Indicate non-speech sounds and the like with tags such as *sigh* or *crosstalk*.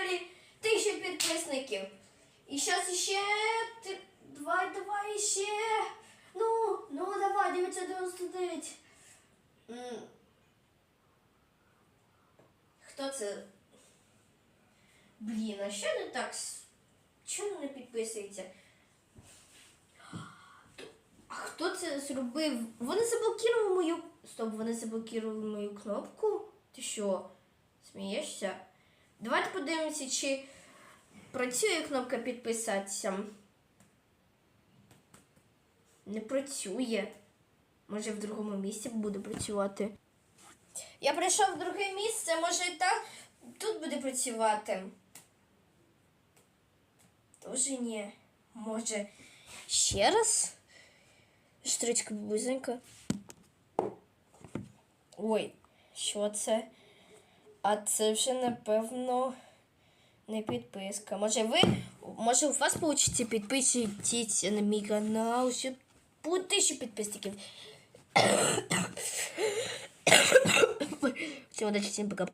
каналі 1000 підписників. І зараз ще. Давай, давай ще. Ну, ну давай, 999. М. Хто це? Блін, а що не так? Чому не підписується? А хто це зробив? Вони заблокували мою. Стоп, вони заблокували мою кнопку? Ти що? Смієшся? Давайте подивимося, чи працює кнопка підписатися. Не працює. Може в другому місці буде працювати. Я прийшов в друге місце, може і так тут буде працювати. Тоже ні. Може ще раз? Штричка бабузенька. Ой, що це? А це вже, напевно, не підписка. Може ви, може у вас вийде підписуйтесь на мій канал, щоб буде тисячу підписників. *coughs* Всього удачі, всім пока.